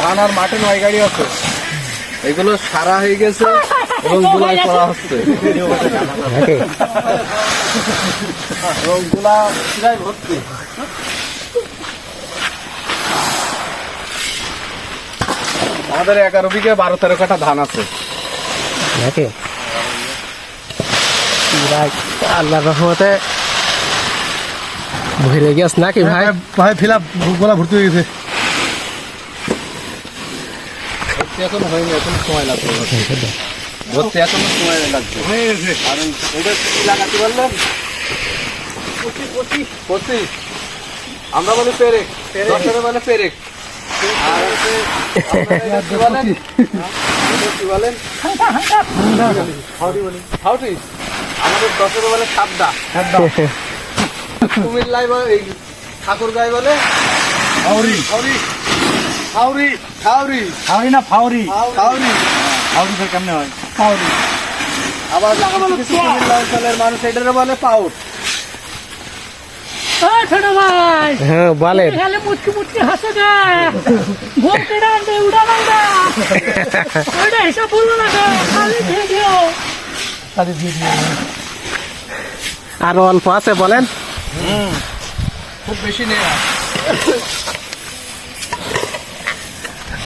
ধান আর মাঠে নয় গাড়ি আছে। এগুলো সারা হয়ে গেছে এবং গুলাই করা হচ্ছে। আমাদের এগারো বিঘে বারো তেরো কাঠা ধান আছে। আল্লাহ রহমতে ভরে গেছ নাকি ভাই? ভাই ফিল গলা ভর্তি হয়ে গেছে। এখন হয়নি এখন সময় লাগবে। ভর্তি এখন সময় লাগবে। হয়ে গেছে। আর এটা লাগাতে পারলেন পঁচিশ আমরা বলি পেরেক। দশের বলে পেরেক। আর কি বলেন? কি বলেন? হাউটি আমাদের দশের বলে সাবদা কুমিল্লায় এই ঠাকুর বলে? ফাউরি। হাউরি হাউরি হাউরি ফাউরি না ফাউরি? হাউরি ফাউরি। ফের কেমনে হয়? ফাউরি। আবার কিছু কুমিল্লা অঞ্চলের মানুষ এটারে বলে পাউট হ্যাঁ বলেন। মুচকি মুচকি হাসে দে ঘুম কেড়ে আনবে উড়ান ওইটা হিসাব বলল না খালি খেয়ে দিও। আরও অল্প আছে বলেন। খুব বেশি নেই আর।